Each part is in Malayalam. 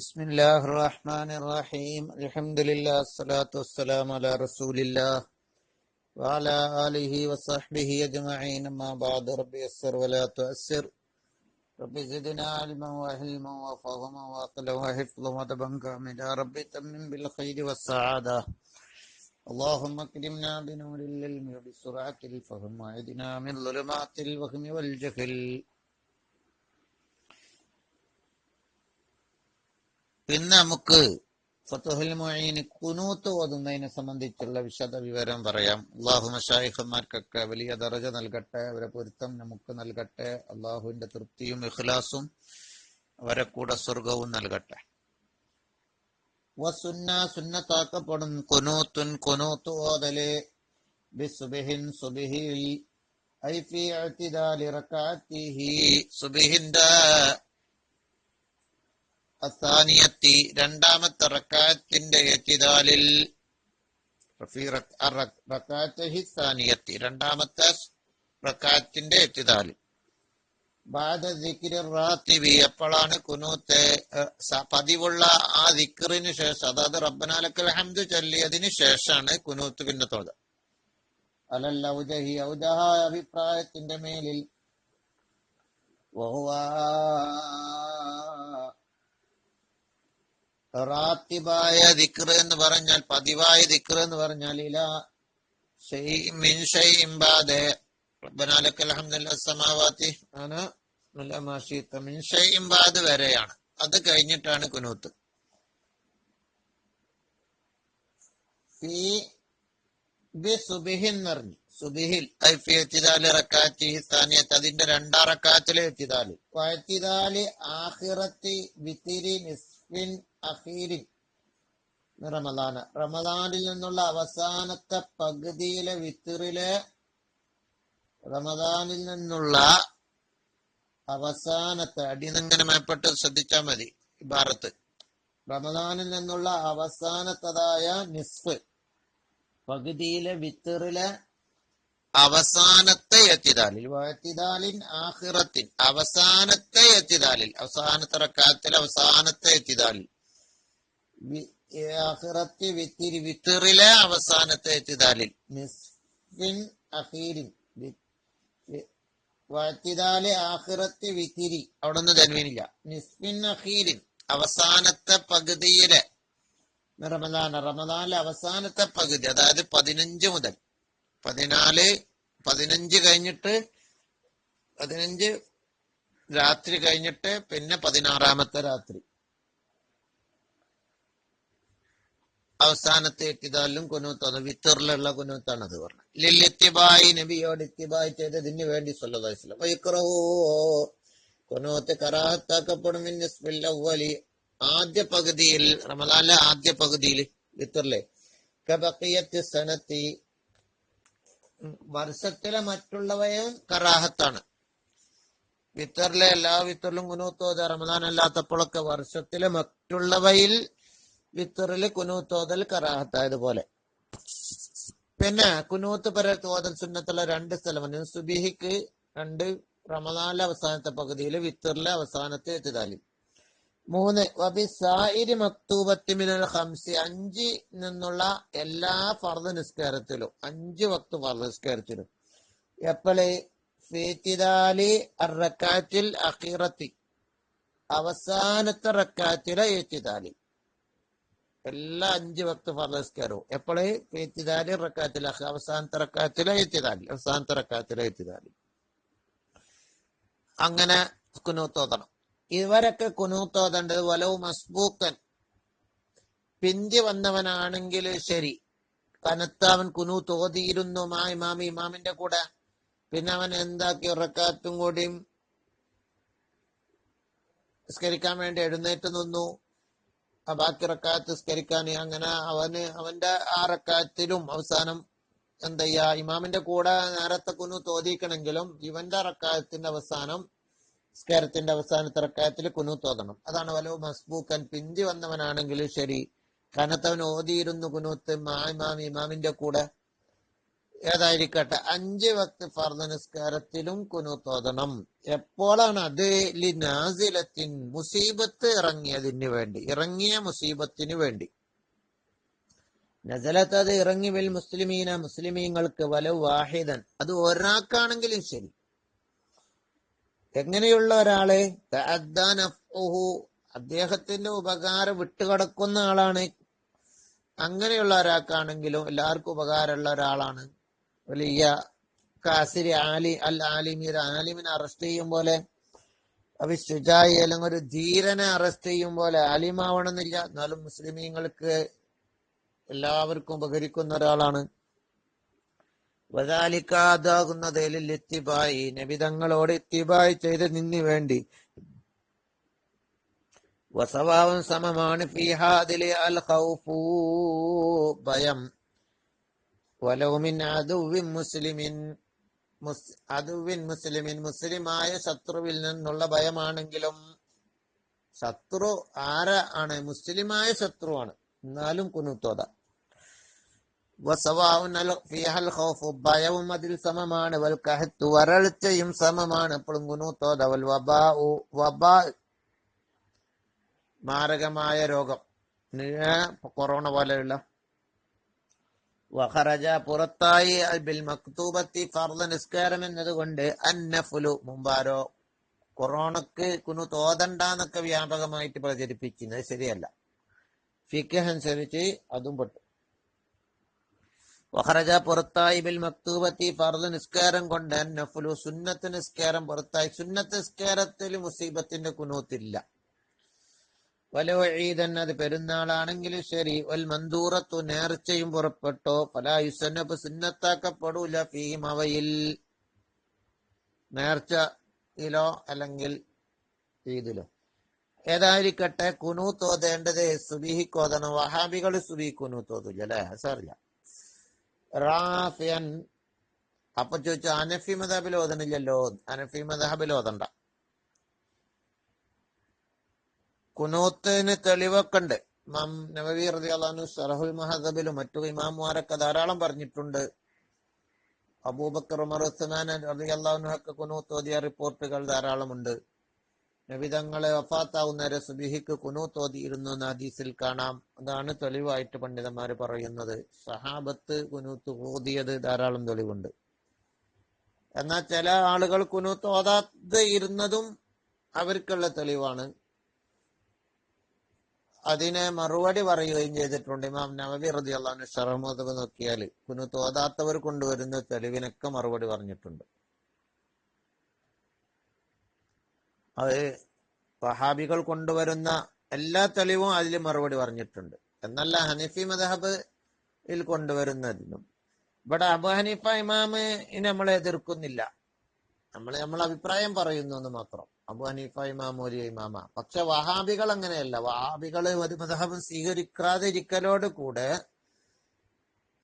بسم الله الرحمن الرحيم. الحمد لله الصلاة والسلام على رسول الله وعلى آله وصحبه أجمعين. ما بعد رب يسر ولا تؤسر. رب زدنا علما وحلما وفهما وعقلا وحفظا ودبا كاملا. رب تمم بالخير والسعادة. اللهم اكرمنا بنور العلم وبسرعة الفهم. وعدنا من ظلمات الوهم والجهل. പിന്നെ നമുക്ക് കുനൂത്ത് ഓതുന്നതിനെ സംബന്ധിച്ചുള്ള വിശദ വിവരം പറയാം. അള്ളാഹു മഷായിഖന്മാർക്കൊക്കെ വലിയ ദറജ നൽകട്ടെ അവരെ പൊരുത്തം നമുക്ക് നൽകട്ടെ അള്ളാഹുവിന്റെ തൃപ്തിയും ഇഖ്ലാസും അവരെ കൂടെ സ്വർഗവും നൽകട്ടെ. വസുന്ന സുന്നത്താക്കപ്പെടും കുനൂത്തുൻ കുനൂത്ത് ഓതൽ ബിസുബിഹിൻ അസാനിയത്തി രണ്ടാമത്തെ റക്കാത്തിന്റെ എത്തിദാലിൽ രണ്ടാമത്തെ റക്കാത്തിന്റെ എത്തിദാലിൽ റാത്തിബി എപ്പോഴാണ് കുനൂത്ത് പതിവുള്ള ആ ദിക്കറിന് ശേഷം അതായത് റബ്ബനാലക്കൽ ഹംദ് ചൊല്ലിയതിന് ശേഷമാണ് കുനൂത്ത് പിന്നെ തോത് അലല്ല ഔജഹി ഔജഹ അഭിപ്രായത്തിന്റെ മേലിൽ റാത്തിബായ ദിക്ർ എന്ന് പറഞ്ഞാൽ പതിവായ ദിക്ർ എന്ന് പറഞ്ഞാൽ ഇല വരെയാണ്. അത് കഴിഞ്ഞിട്ടാണ് കുനൂത്ത്. പറഞ്ഞു. സുബിഹിൽ സ്ഥാനിയത്ത് അതിന്റെ രണ്ടാം റക്കാത്തിലെ വയത്തിദാൽ ആഹിറത്തി വിത്തിരി നിസ്ഫിൻ അഖീരിൻ റമദാന. റമദാനിൽ നിന്നുള്ള അവസാനത്തെ പകുതിയിലെ വിത്തിറിലെ റമദാനിൽ നിന്നുള്ള അവസാനത്തെ അടിയന്നിങ്ങനെ മേപ്പെട്ട് ശ്രദ്ധിച്ചാൽ മതി ഇബാറത്ത്. റമദാനിൽ നിന്നുള്ള അവസാനത്തതായ നിസ്ഫ് പകുതിയിലെ വിത്തിറിലെ അവസാനത്തെ എത്തിദാലിൽ എത്തിദാലിൻ ആഹിറത്തിൻ. അവസാനത്തെ എത്തിദാലിൽ അവസാനത്തെ റക്കാത്തിൽ അവസാനത്തെ എത്തിദാലിൽ ആഹിറത്തി വിത്തിരി അവസാനത്തെ ആഹിറത്തി വിത്തിരി. അവിടെ നിന്ന് ജന്മീനില്ല നിസ്ഫിൻ അഹീരിൻ അവസാനത്തെ പകുതിയിലെ. റമദാൻ റമദാനിലെ അവസാനത്തെ പകുതി അതായത് പതിനഞ്ച് മുതൽ. പതിനാല് പതിനഞ്ച് കഴിഞ്ഞിട്ട് പതിനഞ്ച് രാത്രി കഴിഞ്ഞിട്ട് പിന്നെ പതിനാറാമത്തെ രാത്രി. അവസാനത്തെ എത്തിതാലും കുനൂത്താണ് വിത്തറിലുള്ള കുനൂത്താണ് അത് പറഞ്ഞത്. ലില്ലിത്തിബായി നബിയോട് ഇത്തിബായി ചെയ്തതിന് വേണ്ടി വൈക്രഹോ കുനൂത്ത് കറാഹത്താക്കപ്പെടും ആദ്യ പകുതിയിൽ റമദാനിലെ ആദ്യ പകുതിയിൽ വിത്തറിലെ സനത്തി വർഷത്തിലെ മറ്റുള്ളവയും കറാഹത്താണ്. വിത്തറിലെ എല്ലാ വിത്തറിലും കുനൂത്തോത റമദാൻ അല്ലാത്തപ്പോഴൊക്കെ വർഷത്തിലെ മറ്റുള്ളവയിൽ വിത്തറിൽ കുനൂത്തോതൽ കറാഹത്തായതുപോലെ പിന്നെ കുനൂത്ത് പര തോതൽ സുന്നത്തുള്ള രണ്ട് സ്ഥലമാണ് സുബിഹിക്ക് രണ്ട് റമദാനിലെ അവസാനത്തെ പകുതിയിൽ വിത്തറിലെ അവസാനത്തെ എത്തിതാലി മൂന്ന് വബിസായിരി മക്തൂബത്തി മിനൽ ഹംസി അഞ്ച് നിന്നുള്ള എല്ലാ ഫർദ് നിസ്കാരത്തിലും അഞ്ച് വക്ത് ഫർദ് നിസ്കാരത്തിലും. എപ്പോഴേ ഫീത്തിദാലി അഖീറത്തി. അവസാനത്തെ റക്കാറ്റിലെ ഏറ്റിദാലി എല്ലാ അഞ്ച് വക്ത് ഫർദസ്കാരവും. എപ്പോഴേ എത്തിതാലി റക്കാത്തില അവസാനത്തെ റക്കാത്തില എത്തിതാലി അവസാനത്തെ റക്കാത്തില എത്തിതാലി അങ്ങനെ കുനൂത്തോതണം ഇവരൊക്കെ കുനൂത്തോതേണ്ടത് വലവും മസ്ബൂക്കൻ. പിന്തി വന്നവനാണെങ്കിൽ ശരി. കനത്ത അവൻ തോതിയിരുന്നു മാ ഇമാമി ഇമാമിന്റെ കൂടെ. പിന്നെ അവൻ എന്താക്കി? ഉറക്കാത്തും കൂടിയും സ്കരിക്കാൻ വേണ്ടി എഴുന്നേറ്റ് നിന്നു. ആ ബാക്കി റക്കാത്ത് നിസ്കരിക്കാൻ അങ്ങനെ അവന് അവന്റെ ആ റക്കാത്തിലും അവസാനം എന്താ ചെയ്യാ ഇമാമിന്റെ കൂടെ നേരത്തെ കുന്നു തോതിക്കണമെങ്കിലും ഇവന്റെ റക്കാത്തിന്റെ അവസാനം സ്കാരത്തിന്റെ അവസാനത്തെ റക്കായത്തിൽ കുനു തോന്നണം അതാണ് വലോ മസ്ബൂക്കൻ പിന്തി വന്നവനാണെങ്കിലും ശരി. കനത്തവൻ ഓതിയിരുന്നു കുനൂത്ത് മാ ഇമാമി ഇമാമിന്റെ കൂടെ. ഏതായിരിക്കട്ടെ? അഞ്ച് വക്ത് ഫർദ നിസ്കാരത്തിലും കുനുത്തോതണം. എപ്പോഴാണ് അത്? ലിനാസിലത്തിൻ മുസീബത്ത് ഇറങ്ങിയതിന് വേണ്ടി. ഇറങ്ങിയ മുസീബത്തിന് വേണ്ടി. നസലത്ത് അത് ഇറങ്ങി വിൽ മുസ്ലിമീന മുസ്ലിമീങ്ങൾക്ക് വല വാഹിദൻ. അത് ഒരാൾക്കാണെങ്കിലും ശരി. എങ്ങനെയുള്ള ഒരാളെ? അദ്ദേഹത്തിന്റെ ഉപകാരം വിട്ടുകിടക്കുന്ന ആളാണ്. അങ്ങനെയുള്ള ഒരാൾക്കാണെങ്കിലും എല്ലാവർക്കും ഉപകാരമുള്ള ഒരാളാണ്. വലിയ കാസിരി ആലി അൽ ആലിമീർ ആലിമിനെ അറസ്റ്റ് ചെയ്യും പോലെ അപ്പൊ ശുജായി അല്ലെങ്കിൽ ഒരു ധീരനെ അറസ്റ്റ് ചെയ്യും പോലെ ആലിമാവണമെന്നില്ല. എന്നാലും മുസ്ലിമീങ്ങൾക്ക് എല്ലാവർക്കും ഉപകരിക്കുന്ന ഒരാളാണ്. വതാലിക്കാതാകുന്നതിൽ എത്തിബായി നബിതങ്ങളോട് എത്തിബായി ചെയ്ത് നിന്നു വേണ്ടി. വസവാവും സമമാണ് ഫിഹാദിലെ അൽ ഭയം. വലവുമിൻ അതുവിൻ മുസ്ലിമിൻ മുസ് അതുവിൻ മുസ്ലിമിൻ മുസ്ലിമായ ശത്രുവിൽ നിന്നുള്ള ഭയമാണെങ്കിലും ശത്രു ആര ആണ്? മുസ്ലിമായ ശത്രുവാണ് എന്നാലും കുനുത്തോത. ഭയവും അതിൽ സമമാണ്. വൽ കഹത്തു വരൾച്ചയും സമമാണ്. എപ്പോഴും കുനുത്തോത. വൽ വബാ വബാ മാരകമായ രോഗം. കൊറോണ പോലെയുള്ള വഖറജ പുറത്തായി. ബിൽ മക്തൂബത്തി ഫർദ നിസ്കാരം എന്നതുകൊണ്ട് അന്നഫുലു മുമ്പാരോ കൊറോണക്ക് കുനു തോതണ്ടെന്നൊക്കെ വ്യാപകമായിട്ട് പ്രചരിപ്പിക്കുന്നത് ശരിയല്ല. ഫിഖ് അനുസരിച്ച് അതും പെട്ടു. വഹറജ പുറത്തായി. ബിൽ മക്തൂബത്തി ഫർദ് നിസ്കാരം കൊണ്ട് അന്നഫുലു സുന്നത്ത് നിസ്കാരം പുറത്തായി. സുന്നത്ത് നിസ്കാരത്തിൽ മുസീബത്തിന്റെ കുനൂത്തില്ല. വലോ അത് പെരുന്നാളാണെങ്കിലും ശരി. വൽ മന്ദൂറത്തു നേർച്ചയും പുറപ്പെട്ടോ. പല യുസന്നപ്പ് സുന്നത്താക്കപ്പെടൂല ഫീം അവയിൽ. നേർച്ചയിലോ അല്ലെങ്കിൽ ഈദിലോ. ഏതായിരിക്കട്ടെ? കുനു തോതേണ്ടത് സുബിഹിക്കോതണം വഹാബികൾ സുബി കുനു തോതില്ല അല്ലെ? സാറില്ല. റാഫിയൻ. അപ്പൊ ചോദിച്ചു അനഫി മതാബിൽ ഓതണില്ലല്ലോ? അനഫി മതാബിൽ ഓതണ്ട. കുനൂത്തിന് തെളിവൊക്കെ ഉണ്ട് ഇമാം നബവി അള്ളഹാനു സറഹുൽ മഹദബിലും മറ്റു ഇമാമുമാരൊക്കെ ധാരാളം പറഞ്ഞിട്ടുണ്ട്. അബൂബക്കർ ഉമർ ഉസ്മാൻ റതി അള്ളാഹുനൊക്കെ കുനൂത്ത് ഓതിയ റിപ്പോർട്ടുകൾ ധാരാളമുണ്ട്. നബിതങ്ങളെ വഫാത്താവുന്നവരെ സുബിഹിക്ക് കുനൂത്ത് ഓതിയിരുന്നു എന്ന് ഹദീസിൽ കാണാം. അതാണ് തെളിവായിട്ട് പണ്ഡിതന്മാർ പറയുന്നത്. സഹാബത്ത് കുനൂത്ത് ഓതിയത് ധാരാളം തെളിവുണ്ട്. എന്നാൽ ചില ആളുകൾ കുനൂത്ത് ഓതാതെ ഇരുന്നതും അവർക്കുള്ള തെളിവാണ്. അതിനെ മറുപടി പറയുകയും ചെയ്തിട്ടുണ്ട്. ഇമാം നവബി റതി അള്ളാഹു ഷറമോദ് നോക്കിയാൽ കുനു തോതാത്തവർ കൊണ്ടുവരുന്ന തെളിവിനൊക്കെ മറുപടി പറഞ്ഞിട്ടുണ്ട്. അത് വഹാബികൾ കൊണ്ടുവരുന്ന എല്ലാ തെളിവും അതിൽ മറുപടി പറഞ്ഞിട്ടുണ്ട്. എന്നല്ല ഹനഫി മദഹബിൽ കൊണ്ടുവരുന്നതിനും. ഇവിടെ അബു ഹനീഫ ഇമാമ് നമ്മളെ എതിർക്കുന്നില്ല. നമ്മൾ നമ്മൾ അഭിപ്രായം പറയുന്നു എന്ന് മാത്രം. അബു ഹനീഫ ഇമാം ഒരു ഇമാമ പക്ഷെ വഹാബികൾ അങ്ങനെയല്ല വഹാബികൾ ഒരു മതഹബ് സ്വീകരിക്കാതെ ഇരിക്കലോട് കൂടെ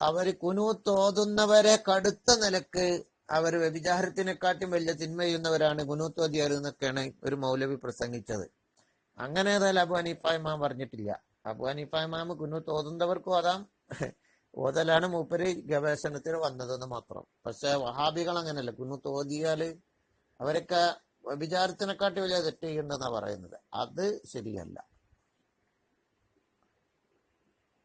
അവർ തോതുന്നവരെ കടുത്ത നിലയ്ക്ക് അവർ വ്യഭിചാരത്തിനെക്കാട്ടും വലിയ തിന്മ ചെയ്യുന്നവരാണ് കുനൂത്തോതിയാർ എന്നൊക്കെയാണ് ഒരു മൗലവി പ്രസംഗിച്ചത്. അങ്ങനെ ഏതായാലും അബു ഹനീഫ ഇമാം പറഞ്ഞിട്ടില്ല. അബു ഹനീഫ ഇമാം കുനു തോതുന്നവർക്കും അതാം ഓതലാണ് മൂപ്പര് ഗവേഷണത്തിൽ വന്നതെന്ന് മാത്രം. പക്ഷെ വഹാബികൾ അങ്ങനെയല്ല കുനു തോതിയാൽ അവരൊക്കെ വിചാരത്തിനെക്കാട്ടി വലിയ തെറ്റ് ചെയ്യുന്നെന്നാ പറയുന്നത്. അത് ശരിയല്ല.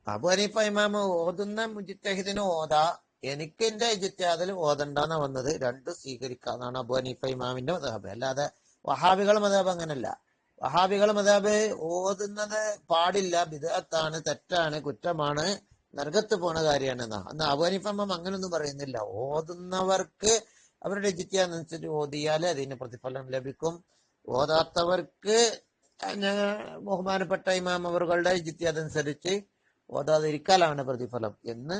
അബു ഹനീഫ ഇമാമ് ഓതുന്ന മുജിത്തഹിദിന് ഓതാ എനിക്ക് എന്റെ ഇജിത്യാദിൽ ഓതണ്ടെന്ന് വന്നത്. രണ്ടും സ്വീകരിക്കാന്നാണ് അബു ഹനീഫ ഇമാമിന്റെ മതാബ് അല്ലാതെ വഹാബികൾ മതാബ് അങ്ങനല്ല. വഹാബികൾ മതാബ് ഓതുന്നത് പാടില്ല വിദഗത്താണ് തെറ്റാണ് കുറ്റമാണ് നരകത്ത് പോണ കാര്യമാണ് എന്നാ അന്ന് അബു ഹനീഫ ഇമാം അങ്ങനൊന്നും പറയുന്നില്ല. ഓതുന്നവർക്ക് അവരുടെ ജിത്യാനുസരിച്ച് ഓതിയാൽ അതിന് പ്രതിഫലം ലഭിക്കും. ഓതാത്തവർക്ക് ബഹുമാനപ്പെട്ട ഇമാം അവരുടെ ജിത്യാദനുസരിച്ച് ഓതാതിരിക്കലാണ് പ്രതിഫലം എന്ന്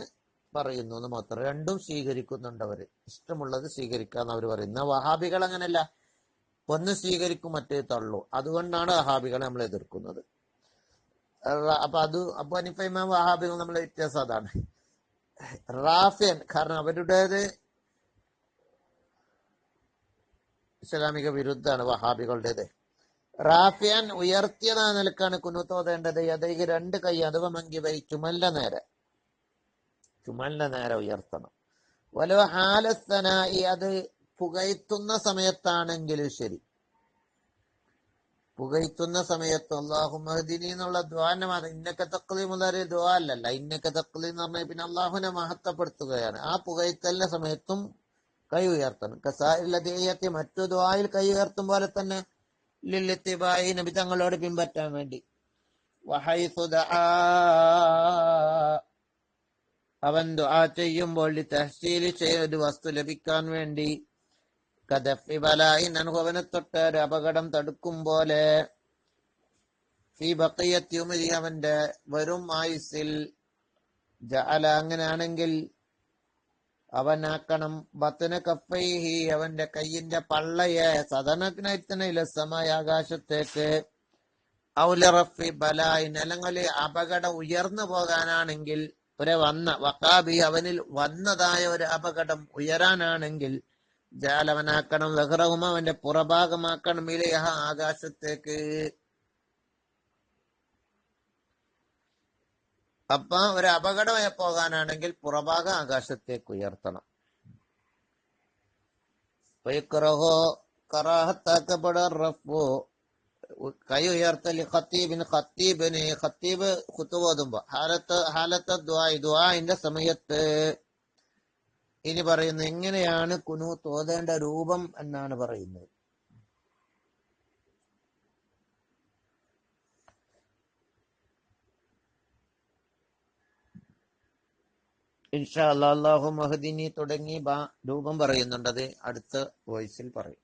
പറയുന്നു എന്ന് മാത്രം. രണ്ടും സ്വീകരിക്കുന്നുണ്ട് അവർ. ഇഷ്ടമുള്ളത് സ്വീകരിക്കാന്ന് അവർ പറയുന്നത് വഹാബികൾ അങ്ങനല്ല ഒന്ന് സ്വീകരിക്കും മറ്റേ തള്ളു. അതുകൊണ്ടാണ് വഹാബികളെ നമ്മൾ എതിർക്കുന്നത്. അപ്പൊ അത് അപ്പൊ അനിഫ ഇമാം വഹാബികൾ നമ്മളെ വ്യത്യാസം അതാണ്. റാഫിയൻ കാരണം അവരുടേത് ഇസ്ലാമിക വിരുദ്ധാണ് വഹാബികളുടേത്. റാഫിയാൻ ഉയർത്തിയതാ നിലക്കാണ് കുനുത്തോതേണ്ടത് അദ്ദേഹം രണ്ട് കൈ അഥവാ മങ്കി വൈ ചുമല്ല നേരെ. ചുമലിന്റെ നേരെ ഉയർത്തണം. വലോ ഹാലസ്തനായി അത് പുകയ്ത്തുന്ന സമയത്താണെങ്കിലും ശരി. പുകയത്തുന്ന സമയത്ത് അള്ളാഹു മഹദിനി എന്നുള്ള ദ്വാന്റെ മാത്രം ഇന്നക്ക തക്ലി മുതൽ ദ്വാ അല്ലല്ല. ഇന്നക്ക തക്ലി എന്ന് പറഞ്ഞാൽ പിന്നെ അള്ളാഹുനെ മഹത്വപ്പെടുത്തുകയാണ്. ആ പുകയ്ത്തലിന്റെ സമയത്തും കൈ ഉയർത്തണം കസായില്ലതീയത്തെ മറ്റു ദ്വായിൽ കൈ ഉയർത്തും പോലെ തന്നെ ലില്ലിത്തിബായി നബി തങ്ങളോട് പിൻപറ്റാൻ വേണ്ടി. അവൻ ദുആ ചെയ്യുമ്പോൾ തഹ്സീൽ ചെയ്ത ഒരു വസ്തു ലഭിക്കാൻ വേണ്ടി. കദഫി ബലായി അവനെ തൊട്ട് ഒരു അപകടം തടുക്കും പോലെ അവന്റെ വരും ആയുസിൽ ജഅല അങ്ങനെയാണെങ്കിൽ അവനാക്കണം. ബത്തന കപ്പൈഹി അവന്റെ കയ്യിന്റെ പള്ളയെ സദനത്തിനത്തിന് ഇലസമായ ആകാശത്തേക്ക്. ഔലറഫി ബലായി നിലങ്ങളിൽ അപകടം ഉയർന്നു പോകാനാണെങ്കിൽ ഒരു വന്ന വക്കാബി അവനിൽ വന്നതായ ഒരു അപകടം ഉയരാനാണെങ്കിൽ ജാലവനാക്കണം ലഹ്റവും അവന്റെ പുറഭാഗമാക്കണം ഇലയഹ ആകാശത്തേക്ക്. അപ്പൊ ഒരു അപകടമായി പോകാനാണെങ്കിൽ പുറഭാഗം ആകാശത്തേക്ക് ഉയർത്തണം. കൈ ഉയർത്തൽ ഖത്തീബിന് ഖത്തീബിന് ഖത്തീബ് കുത്തുപോതുമ്പോ. ഹാലത്ത് ഹാലത്ത് ദ്വായ് സമയത്ത് ഇനി പറയുന്നത് എങ്ങനെയാണ് കുനു തോതേണ്ട രൂപം എന്നാണ് പറയുന്നത്. ഇൻഷാ അല്ലാ അല്ലാഹു മഹദിനി തുടങ്ങി രൂപം പറയുന്നുണ്ടത് അടുത്ത വോയിസിൽ പറയും.